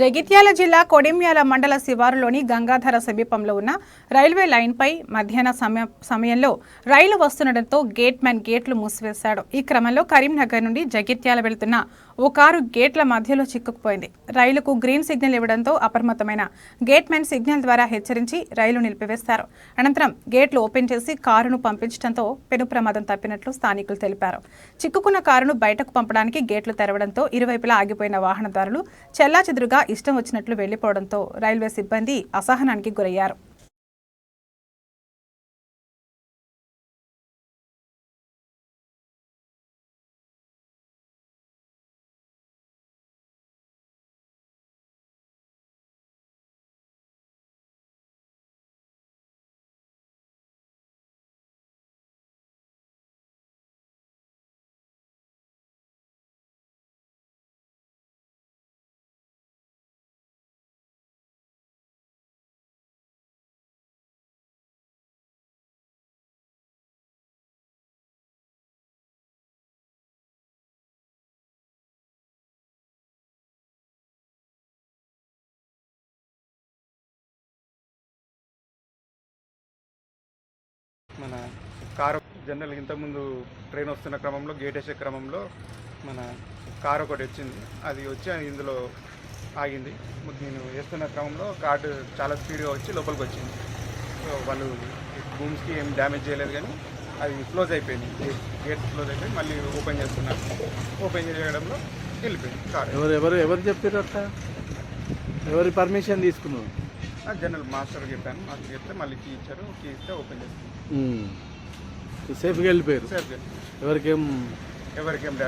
జగిత్యాల జిల్లా కొడిమ్యాల మండల శివారులోని గంగాధర సమీపంలో ఉన్న రైల్వే లైన్పై మధ్యాహ్న సమయ సమయంలో రైలు వస్తుండటంతో గేట్ మ్యాన్ గేట్లు మూసివేశాడు. ఈ క్రమంలో కరీంనగర్ నుండి జగిత్యాల వెళుతున్న ఓ కారు గేట్ల మధ్యలో చిక్కుకుపోయింది. రైలుకు గ్రీన్ సిగ్నల్ ఇవ్వడంతో అప్రమత్తమైన గేట్ మెన్ సిగ్నల్ ద్వారా హెచ్చరించి రైలు నిలిపివేస్తారు అనంతరం గేట్లు ఓపెన్ చేసి కారును పంపించడంతో పెను ప్రమాదం తప్పినట్లు స్థానికులు తెలిపారు. చిక్కుకున్న కారును బయటకు పంపడానికి గేట్లు తెరవడంతో ఇరువైపులా ఆగిపోయిన వాహనదారులు చెల్లాచెదురుగా ఇష్టం వచ్చినట్లు వెళ్ళిపోవడంతో రైల్వే సిబ్బంది అసహనానికి గురయ్యారు. మన కారు జనరల్ ఇంతకుముందు ట్రైన్ వస్తున్న క్రమంలో గేట్ వేసే క్రమంలో మన కారు ఒకటి వచ్చింది. అది వచ్చి అది ఇందులో ఆగింది. నేను వేస్తున్న క్రమంలో కార్డు చాలా స్పీడ్గా వచ్చి లోపలికి వచ్చింది. సో వాళ్ళు రూమ్స్కి ఏం డ్యామేజ్ చేయలేదు కానీ అది క్లోజ్ అయిపోయింది. గేట్ గేట్ క్లోజ్ అయిపోయి మళ్ళీ ఓపెన్ చేస్తున్నారు. ఓపెన్ చేయడంలో వెళ్ళిపోయింది కారు. ఎవరు ఎవరు ఎవరు చెప్పారు అట్లా? ఎవరి పర్మిషన్ తీసుకున్నారు? జనరల్ మాస్టర్ చెప్పాను. మాస్టర్ చెప్తే మళ్ళీ కీ ఇచ్చారు. కీ ఇస్తే ఓపెన్ చేస్తాను సేఫ్గా వెళ్ళిపోయారు. సేఫ్ ఎవరికేం ఎవరికేం డ్యామేజ్